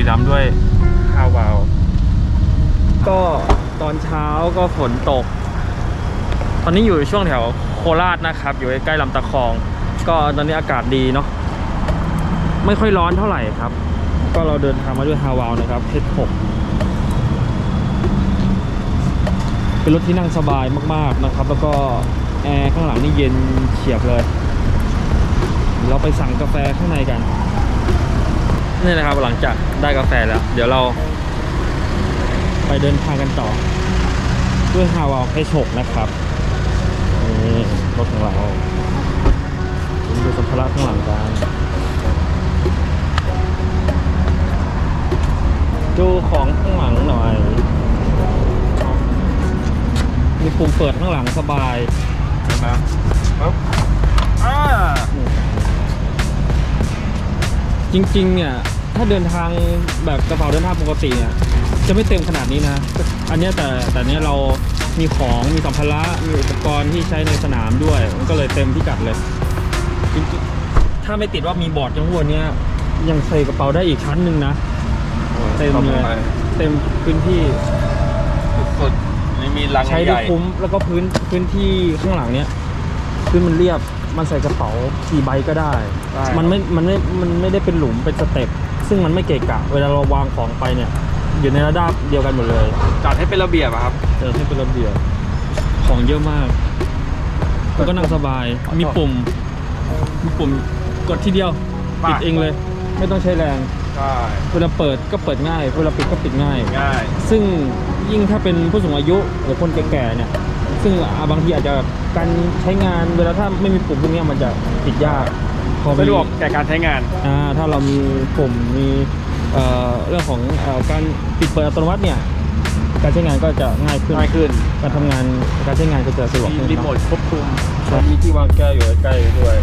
รีรัมย์ด้วยฮาวาวก็ตอนเช้าก็ฝนตก ตอนนี้อยู่ช่วงแถวโคราชนะครับ อยู่ใกล้ลำตะคอง ก็ตอนนี้อากาศดีเนาะไม่ค่อยร้อนเท่าไหร่ครับ ก็เราเดินทางมาด้วยฮาวาวนะครับ H6 เป็นรถที่นั่งสบายมากๆนะครับ แล้วก็แอร์ข้างหลังนี่เย็นเฉียบเลย เราไปสั่งกาแฟข้างในกัน นี่นะครับหลังจากได้กาแฟแล้ว เดี๋ยวเราไปเดินทางกันต่อด้วยฮาวาวเพชกนะครับนี่รถของเราดูสัมภาระข้างหลังกันดูของข้างหลังหน่อย มีปุ่มเปิดข้างหลังสบายเห็นไหมปึ๊บอ่าจริงๆเนี่ย ถ้าเดินทางแบบกระเป๋าเดินทางปกติเนี่ยจะไม่เต็มขนาดนี้นะ อันเนี้ยแต่แต่เนี้ยเรามีของมีสัมภาระมีอุปกรณ์ที่ใช้ในสนามด้วยมันก็เลยเต็มพิกัดเลยจริงๆถ้าไม่ติดว่ามีบอร์ดจังหัวเนี้ยยังใส่กระเป๋าได้อีกชั้นหนึ่งนะเต็มเลยเต็มพื้นที่สุดๆนี่มีลังใช้ใหได้ญ่คุ้มแล้วก็พื้นพื้นที่ข้างหลังเนี้ยพื้นมันเรียบมันใส่กระเป๋ากี่ใบก็ได้ ได้มันไม่ มันไม่ มันไม่ได้เป็นหลุมเป็นสเต็ป ซึ่งมันไม่เกะกะ เวลาเราวางของไปเนี่ย อยู่ในระดับเดียวกันหมดเลยจัดให้เป็นระเบียบอะครับ เจอให้เป็นระเบียบของเยอะมาก แล้วก็นั่งสบาย มีปุ่ม มีปุ่มกดทีเดียวปะปิดเองเลย ไม่ต้องใช้แรง ใช่เวลาเปิดก็เปิดง่าย เวลาปิดก็ปิดง่าย ง่าย ซึ่งยิ่งถ้าเป็นผู้สูงอายุหรือคนแก่ๆเนี่ย ซึ่งอ่าบางทีอาจจะการใช้งานเวลาถ้าไม่มีปุ่มพวกเนี้ยมันจะปิดยาก พอมี สะดวกแก่การใช้งาน อ่าถ้าเรามีปุ่มมีเอ่อเรื่องของเอ่อการปิดเปิดอัตโนมัติเนี่ยการใช้งานก็จะง่ายขึ้นง่ายขึ้นการทำงานการใช้งานก็จะสะดวกมีขึ้นรีโมทเนาะควบคุมใช่มีที่วางแก้วอยู่ใกล้ๆด้วย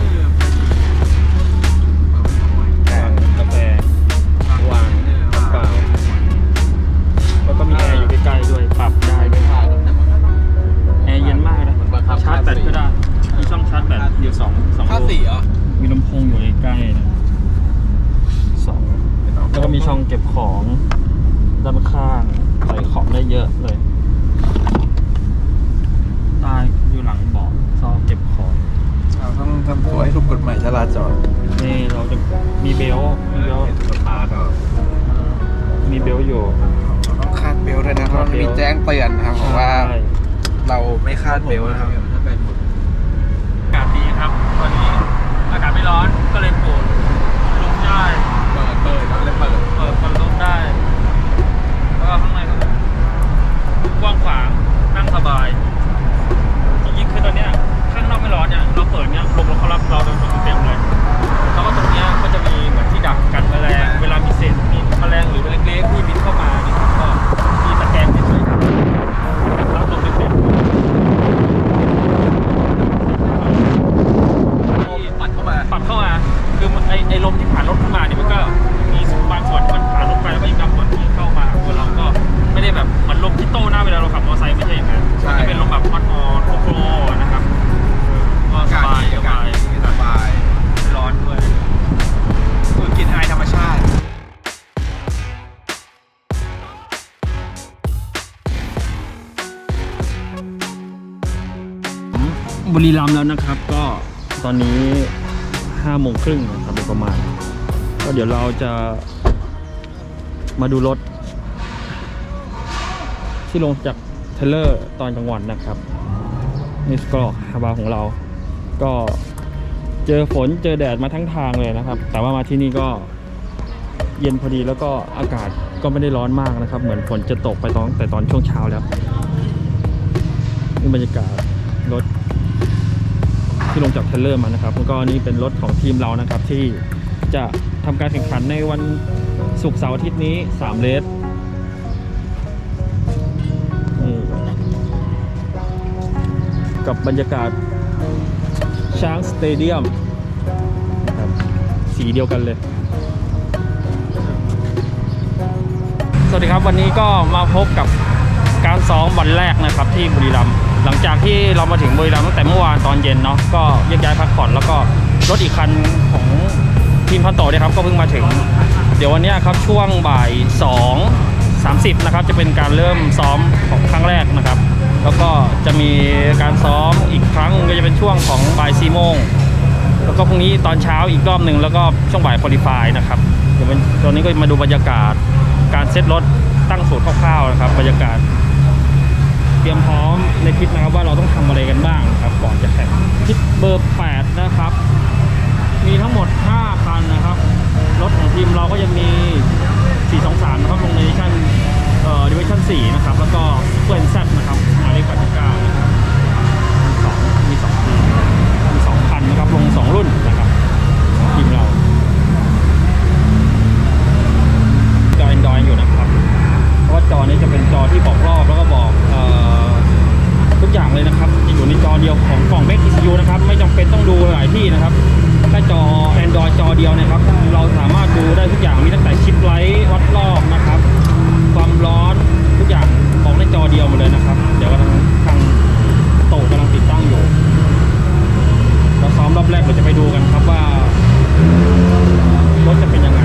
บุรีรัมย์แล้วนะครับ ก็ตอนนี้ห้าโมงครึ่งนะครับโดยประมาณ ก็เดี๋ยวเราจะมาดูรถ ที่ลงจากเทเลอร์ตอนกลางวันนะครับนี่ก็ฮาวาของเรา ก็เจอฝนเจอแดดมาทั้งทางเลยนะครับ แต่ว่ามาที่นี่ก็เย็นพอดีแล้วก็อากาศก็ไม่ได้ร้อนมากนะครับ เหมือนฝนจะตกไปตอนแต่ตอนช่วงเช้าแล้วนี่บรรยากาศรถ ที่ลงจากเทรลเลอร์มานะครับแล้วก็นี่เป็นรถของทีมเรานะครับที่จะทำการแข่งขันในวันศุกร์เสาร์อาทิตย์นี้ 3 เลสกับบรรยากาศช้างสเตเดียมสีเดียวกันเลย สวัสดีครับวันนี้ก็มาพบกับการซ้อมวันแรกนะครับที่บุรีรัมย์ หลังจากที่เรามาถึงบุรีรัมย์ตั้งแต่เมื่อวานตอนเย็นเนาะก็แยกย้ายพักผ่อนแล้วก็รถอีกคันของทีมพันโตเนี่ยครับก็เพิ่งมาถึง เดี๋ยววันนี้ครับช่วงบ่าย 2 30นะครับจะเป็นการเริ่มซ้อมของครั้งแรกนะครับ แล้วก็จะมีการซ้อมอีกครั้งก็จะเป็นช่วงของบ่าย4โมงแล้วก็พรุ่งนี้ตอนเช้าอีกรอบหนึ่งแล้วก็ช่วงบ่ายคุริฟายนะครับเดี๋ยวตอนนี้ก็มาดูบรรยากาศ การเซตรถตั้งสูตรคร่าวๆนะครับบรรยากาศ เตรียมพร้อมในคลิปนะครับว่าเราต้องทำอะไรกันบ้างครับ ก่อนจะแข่งคลิปเบอร์8นะครับ มีทั้งหมด 5 คันนะครับ รถของทีมเราก็จะมี 423 นะครับ ลงในดิวิชั่นเอ่อดิวิชั่น4นะครับ แล้วก็เพื่อนแซนะครับหมายเลข89นะครับมีสองมีสองทีมมีสองคันนะครับ ลง 2 รุ่นนะครับของทีมเราจอ Android อยู่นะครับ จอนี้จะเป็นจอที่บอกรอบแล้วก็บอกออทุกอย่างเลยนะครับอยู่ในจอเดียวของกล่อง Mac ECU นะครับ ไม่จำเป็นต้องดูหลายที่นะครับถ้าจอ Android จอเดียวนะครับ เราสามารถดูได้ทุกอย่างมีตั้งแต่ชิปไลท์วัดรอบนะครับ ความร้อนทุกอย่างของในจอเดียวหมดเลยนะครับ เดี๋ยวกำลังทางโตะกำลังติดตั้งอยู่เราซ้อมรอบแรกเราจะไปดูกันครับว่ารถจะเป็นยังไง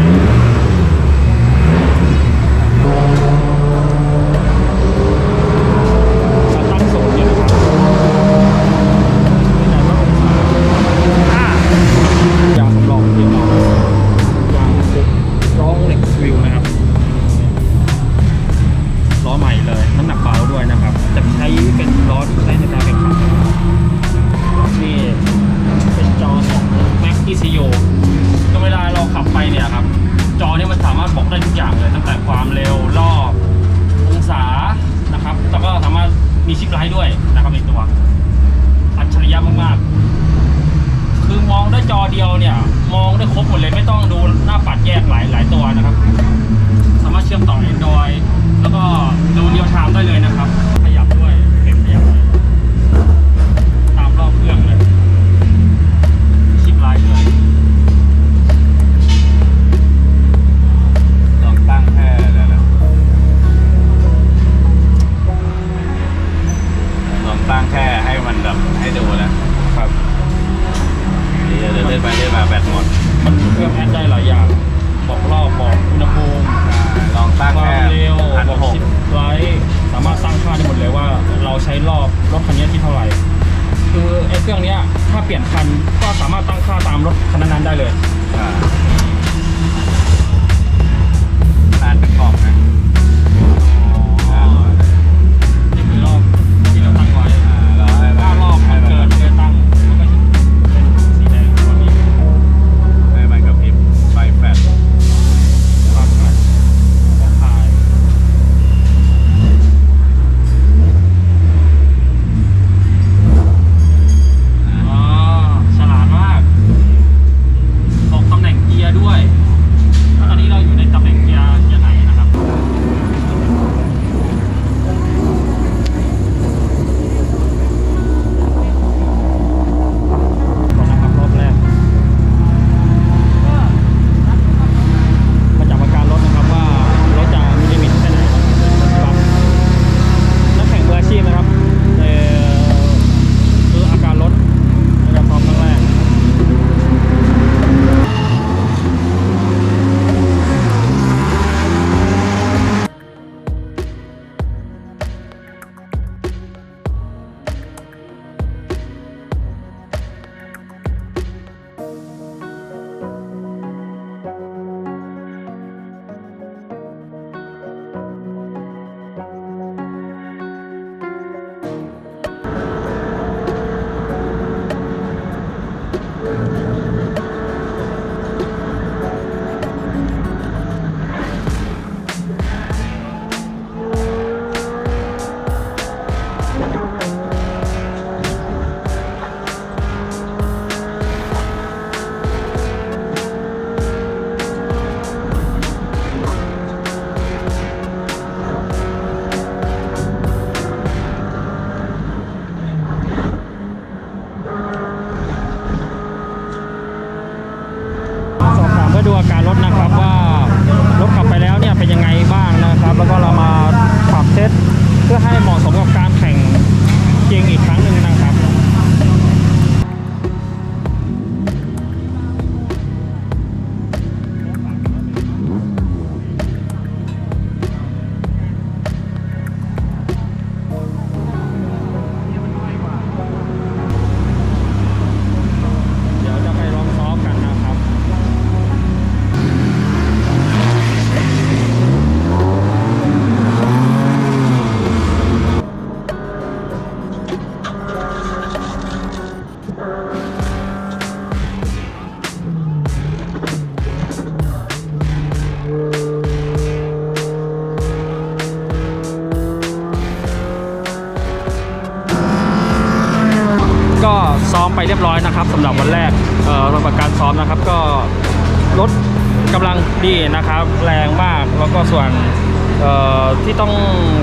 ที่ต้อง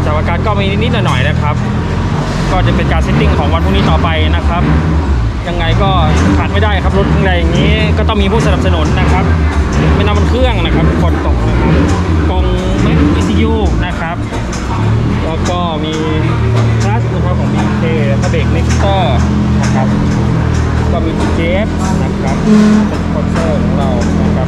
จับอาการก็มีนิดๆหน่อยๆนะครับ ก็จะเป็นการเซตติ้งของวันพรุ่งนี้ต่อไปนะครับ ยังไงก็ขาดไม่ได้ครับรถอะไรอย่างนี้ ก็ต้องมีผู้สนับสนุนนะครับเป็นำมันเครื่องนะครับกดตกนะครับกองแม็กซ์ ECU นะครับ แล้วก็มีคลัสนะครับของ BK แล้วก็เบรกเน็กเตอร์นะครับ ก็มีเจฟนะครับเป็นสปอนเซอร์ของเรานะครับ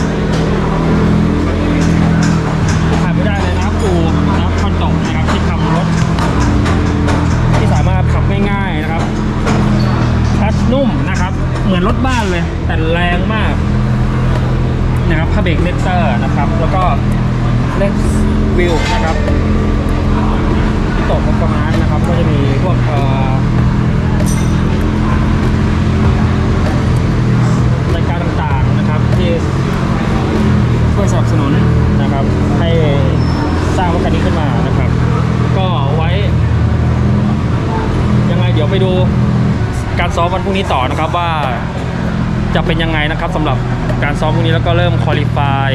เหมือนรถบ้านเลย แต่แรงมากนะครับผ้าเบรกเน็กเตอร์นะครับ แล้วก็เล็กวิวนะครับที่ตกประมาณนะครับ ก็จะมีพวกเอ่อรายการต่างๆนะครับที่ช่วยสนับสนุนนะครับ ให้สร้างรถคันนี้ขึ้นมานะครับ ก็ไว้ยังไงเดี๋ยวไปดู การซ้อมวันพรุ่งนี้ต่อนะครับว่าจะเป็นยังไงนะครับสำหรับการซ้อมพรุ่งนี้แล้วก็เริ่มคอลี่ฟาย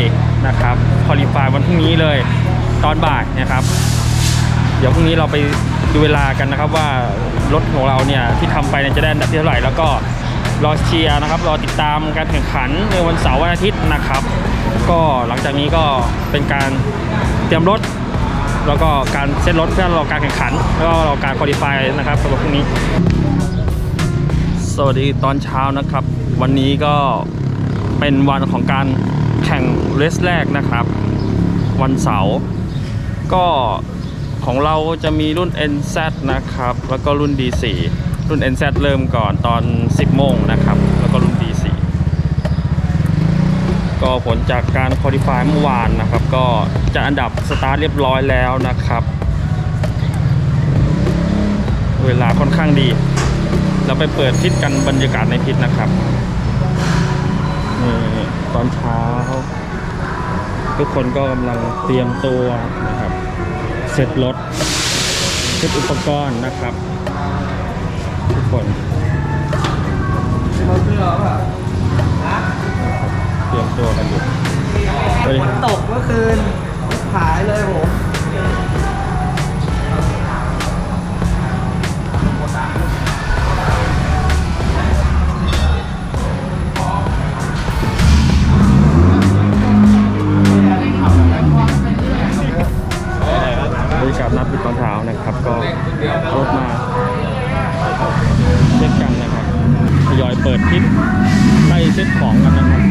นะครับคอลี่ฟายวันพรุ่งนี้เลยตอนบ่ายนะครับ เดี๋ยวพรุ่งนี้เราไปดูเวลากันนะครับว่ารถของเราเนี่ยที่ทำไปเนี่ยจะได้อันดับที่เท่าไหร่แล้วก็รอเชียร์นะครับรอติดตามการแข่งขันในวันเสาร์วันอาทิตย์นะครับ ก็หลังจากนี้ก็เป็นการเตรียมรถ แล้วก็การเซตรถเพื่อรอการแข่งขัน แล้วก็รอการคอลี่ฟายนะครับสำหรับพรุ่งนี้ สวัสดีตอนเช้านะครับ วันนี้ก็เป็นวันของการแข่งเรสแรกนะครับ วันเสาร์ก็ของเราจะมีรุ่น NZ นะครับ แล้วก็รุ่น D4 รุ่น NZ เริ่มก่อนตอน 10 โมงนะครับ แล้วก็รุ่น D4 ก็ผลจากการคอลี่ฟายเมื่อวานนะครับ ก็จะอันดับสตาร์ทเรียบร้อยแล้วนะครับ เวลาค่อนข้างดี เราไปเปิดพิษกันบรรยากาศในพิษนะครับนี่ตอนเช้า ทุกคนก็กำลังเตรียมตัวนะครับ เสร็จรถเสร็จอุปกรณ์นะครับ ทุกคนรถเรือป่ะเตรียมตัวกันอยู่ฝนตกเมื่อคืนหายเลยผม ยอยเปิดไล่เซ็ตของกันนะครับ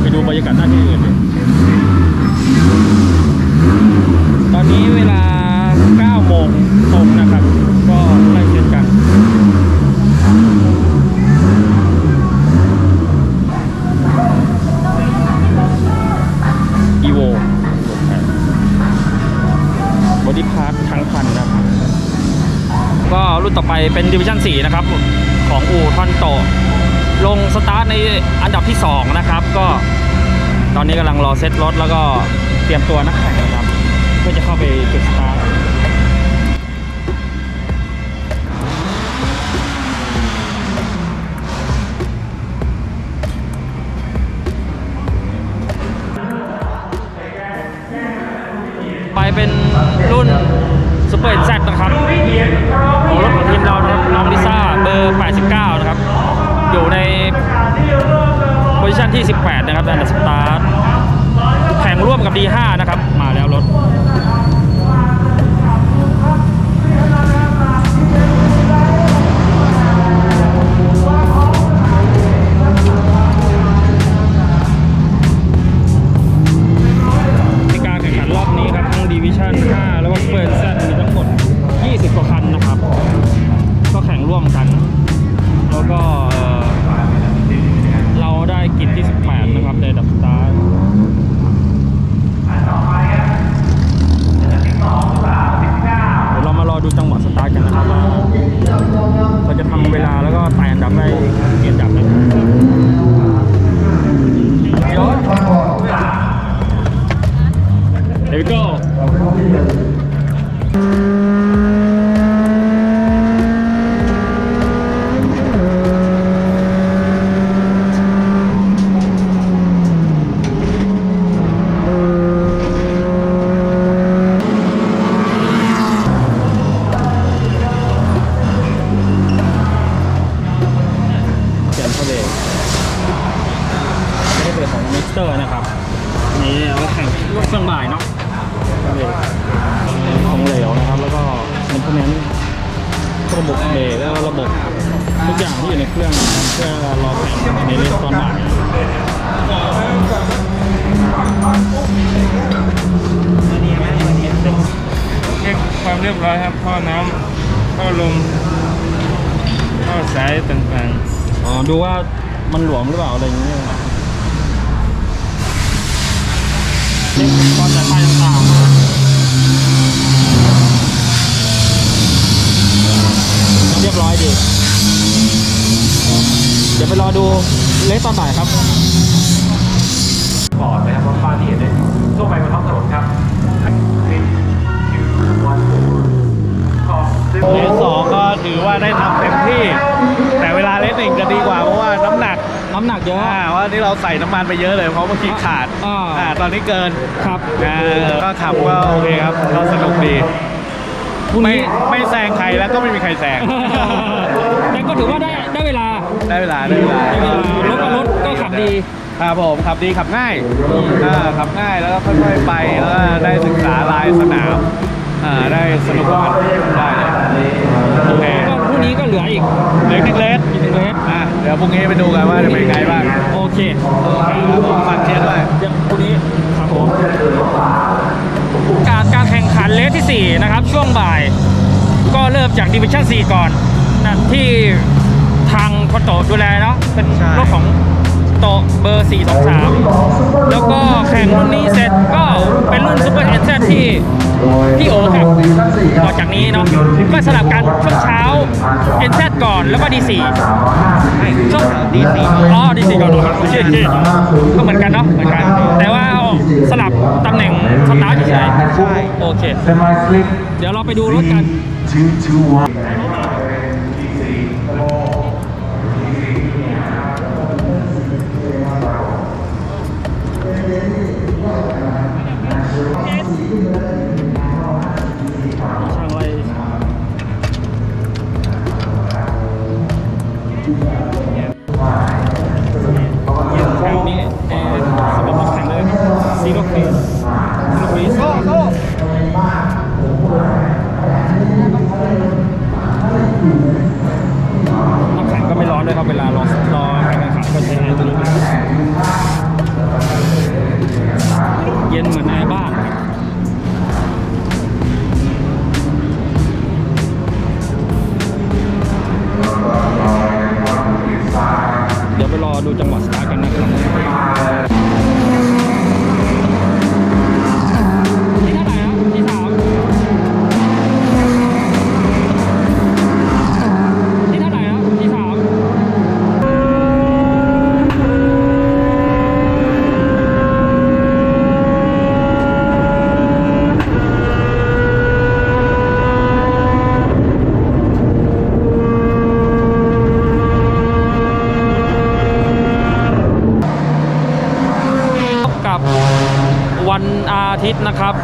ไปดูบรรยากาศหน้าที่อื่นดิตอนนี้เวลา9โมงตรงนะครับ ก็ไล่เช็คกันอีโวบอดี้พาร์ททั้งคันนะครับ ก็รุ่นต่อไปเป็นดิวิชั่น4 ตอนนี้กำลังรอเซตรถแล้วก็เตรียมตัวนักแข่งนะครับ เพื่อจะเข้าไปจุดสตาร์ท ซิชันที่ 18 นะครับในอันดับสตาร์ทแข่งร่วมกับ D5 นะครับ มาแล้วรถ ตอร์นะครับ นี่เอาไว้แข่งรถเครื่องบ่ายเนาะทะเลของเหลวนะครับ แล้วก็มันพวกนั้นระบบเบรกแล้วก็ระบบทุกอย่างที่อยู่ในเครื่องนะครับเพื่อรอแข่งในเลสตอนบ่ายเช็คความเรียบร้อยครับท่อน้ำท่อลมท่อสายต่างๆ อ๋อ ดูว่ามันหลวมหรือเปล่าอะไรอย่างเงี้ย เช็คความสายไฟต่างๆเรียบร้อยดี เดี๋ยวไปรอดูเลสตอนบ่ายครับบอร์ดนะครับรถบ้านที่เห็นเนี่ยทั่วไปบนท้องถนนครับเลนสองก็ถือว่าได้ทำเต็มที่ แต่เวลาเลนหนึ่งจะดีกว่าเพราะว่า น้ำหนักน้ำหนักเยอะ อ่าว่านี่เราใส่น้ำมันไปเยอะเลยเพราะเมื่อกี้ขาดอ่า อ่าตอนนี้เกินครับอ่าก็ขับก็โอเคครับก็สนุกดี พรุ่งไม่นี้ไม่แซงใครแล้วก็ไม่มีใครแซง แต่ก็ถือว่าได้ได้เวลา ได้เวลาได้เวลาได้เวลารถกับรถก็ขับดี ครับผมขับดีขับง่ายอ่าขับง่ายแล้วก็ค่อยๆไปแล้วก็ได้ศึกษาลายสนามอ่าได้สนุกกับมันได้เลยโอเคก็พรุ่ งนี้ก็เหลืออีกเล็กเล็กอีกหนึ่งเลสอะเดี๋ยวพรุ่งนี้ไปดูกันว่าจะเป็นไงบ้างโอเคครับผมฝากเชียร์ด้วยเดี๋ยวพรุ่งนี้ครับผมการการแข่งขันเลสที่ 4 นะครับ ช่วงบ่าย ก็เริ่มจากดิวิชั่น 4 ก่อนนะที่ทางคอนโตะดูแลเนาะเป็นใช่รถของโตะเบอร์ 423 แล้วก็แข่งรุ่นนี้เสร็จก็เป็นรุ่นซูเปอร์เอ็นเซที่ พี่โอครับต่อจากนี้เนาะก็สลับกันช่วงเช้า NZ ก่อนแล้วก็ D4 ช่วง D4 อ๋อ D4 ก่อนเหรอโอเคโอเคก็เหมือนกันเนาะเหมือนกัน แต่ว่าเอาสลับตำแหน่งสตาร์ทเฉยๆโอเค Semi slick เดี๋ยวเราไปดูรถกัน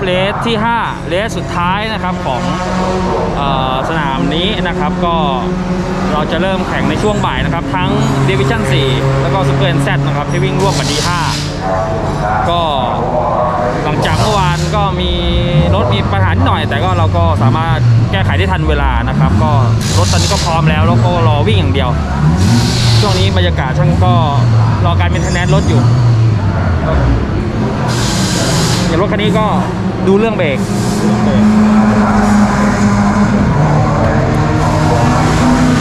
เลสที่ 5 เลสสุดท้ายนะครับของออสนามนี้นะครับ ก็เราจะเริ่มแข่งในช่วงบ่ายนะครับ ทั้ง Division 4 แล้วก็ Super NZ นะครับ ที่วิ่งร่วมกับ D5 ก็หลังจากเมื่อวานก็มีรถมีปัญหานิดหน่อย แต่ก็เราก็สามารถแก้ไขได้ทันเวลานะครับ ก็รถตอนนี้ก็พร้อมแล้วแล้วก็รอวิ่งอย่างเดียว ช่วงนี้บรรยากาศช่างก็รอการเป็นทนแนนรถอยู่อย่างรถคันนี้ก็ ดูเรื่องเบรก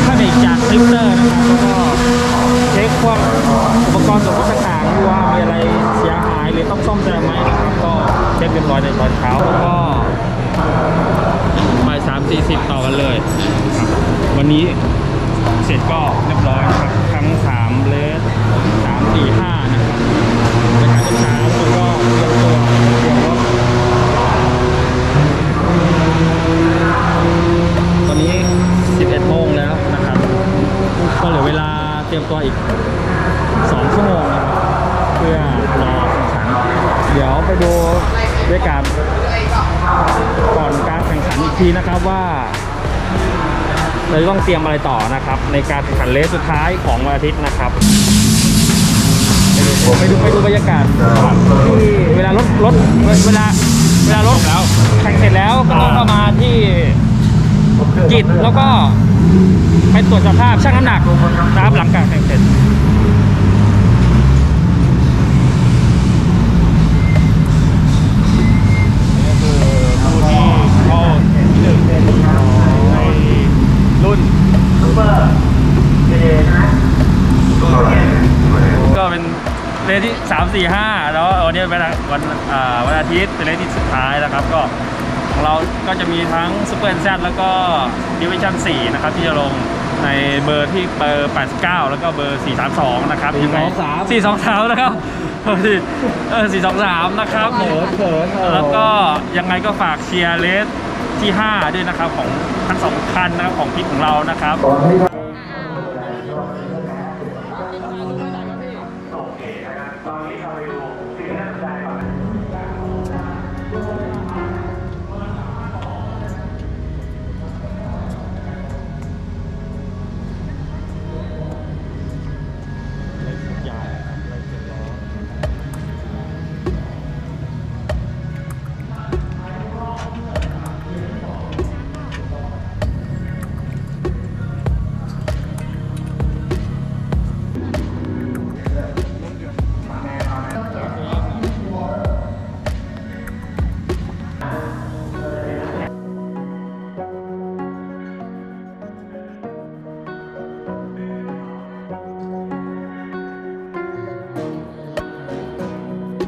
ถ้าเบรกจากลิฟเตอร์นะครับแล้วก็เช็คพวกอุปกรณ์ส่วนรถต่างๆดูว่ามีอะไรเสียหายหรือต้องซ่อมแซมไหมนะครับ ก็เช็คเรียบร้อยในตอนเช้าแล้วก็บ่ายสามสี่สิบต่อกันเลยครับวันนี้เสร็จก็เรียบร้อยนะครับ ทั้ง3เลส3 4 5นะครับไปขายเช้าแล้วก็เตรียมตัวเตรียมรถตอนนี้ 11โมงแล้วนะครับ ก็เหลือเวลาเตรียมตัวอีก 2 ชั่วโมงนะครับ เพื่อรอแข่งขัน เดี๋ยวไปดูบรรยกาศก่อนการแข่งขันอีกทีนะครับว่าเราจะต้องเตรียมอะไรต่อนะครับ ในการแข่งขันเลสสุดท้ายของวันอาทิตย์นะครับไปดูไปดูบรรยากาศที่เวลารถรถเวลาเวลารถแล้วแข่งเสร็จแล้วก็ต้องเข้ามาที่กิจแล้วก็ ไปตรวจสภาพชั่งน้ำหนักนะครับหลังการแข่งเสร็จผู้ที่เข้าที่หนึ่งในรุ่นก็เป็นเลที่สามสี่ห้าแล้ววันนี้เป็นวันอาวันอาทิตย์เป็นเลที่สุดท้ายแล้วครับก็ ของเราก็จะมีทั้งซูเปอร์แซแล้วก็ดิวิชั่น4นะครับที่จะลงในเบอร์ที่เบอร์ 89 แล้วก็เบอร์ 432 นะครับยังไง423 นะครับเออเออ423 นะครับเขินเขินเออแล้วก็ยังไงก็ฝากเชียร์เลสที่ 5 ด้วยนะครับ ของทั้งสองคันนะครับของพิกของเรานะครับ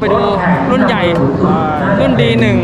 ไปดูรุ่นใหญ่รุ่นดีหนึ่ง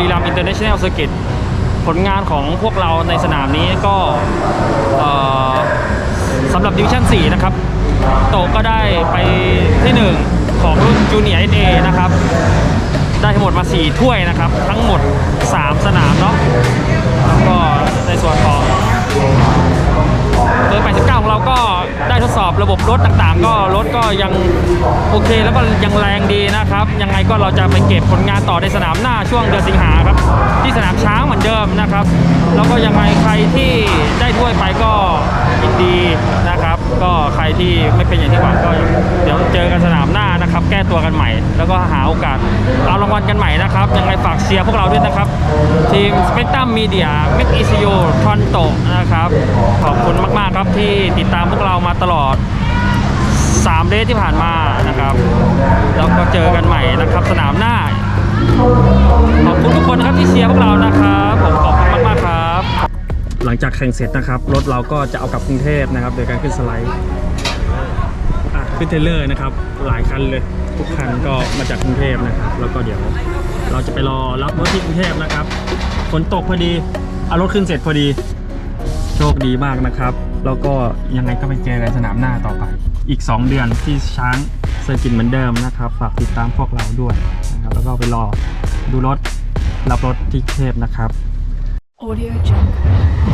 รีรัมย์อินเตอร์เนชั่นแนลเซอร์กิตผลงานของพวกเราในสนามนี้ก็สำหรับดิวิชั่น 4 นะครับ โตะก็ได้ไปที่ 1 ของรุ่นจูเนียร์เอนะครับ ได้ทั้งหมดมา 4 ถ้วยนะครับ ทั้งหมด 3 สนามเนาะแล้วก็ในส่วนของ บอร์ 89 ของเราก็ได้ทดสอบระบบรถต่างๆ ก็รถก็ยังโอเคแล้วก็ยังแรงดีนะครับ ยังไงก็เราจะไปเก็บผลงานต่อในสนามหน้าช่วงเดือนสิงหาครับ ที่สนามช้างเหมือนเดิมนะครับ แล้วก็ยังไงใครที่ได้ถ้วยไปก็ยินดีนะครับ ก็ใครที่ไม่เป็นอย่างที่หวังก็เดี๋ยวเจอกันสนามหน้านะครับ แก้ตัวกันใหม่ แล้วก็หาโอกาสเอารางวัลกันใหม่นะครับยังไงฝากเชียร์พวกเราด้วยนะครับ ทีม Spectrum Media m a c e c u ทอนโตนะครับ ขอบคุณมากๆครับที่ติดตามพวกเรามาตลอด3เดทที่ผ่านมานะครับ แล้วก็เจอกันใหม่นะครับ สนามหน้า ขอบคุณทุกคนนะครับที่เชียร์พวกเรานะครับ ลังจากแข่งเสร็จนะครับรถเราก็จะเอากลับกรุงเทพนะครับ โดยการขึ้นสไลด์อะขึ้นเทเลอร์นะครับหลายคันเลยทุกคันก็มาจากกรุงเทพนะครับ แล้วก็เดี๋ยวเราจะไปรอรับรถที่กรุงเทพนะครับฝนตกพอดีเอารถขึ้นเสร็จพอดี โชคดีมากนะครับ แล้วก็ยังไงก็ไปเจอกันสนามหน้าต่อไป อีก 2 เดือนที่ช้างเซอร์กิตเหมือนเดิมนะครับฝากติดตามพวกเราด้วยนะครับแล้วก็ไปรอดูรถรับรถที่เทพนะครับ Audio Jungle.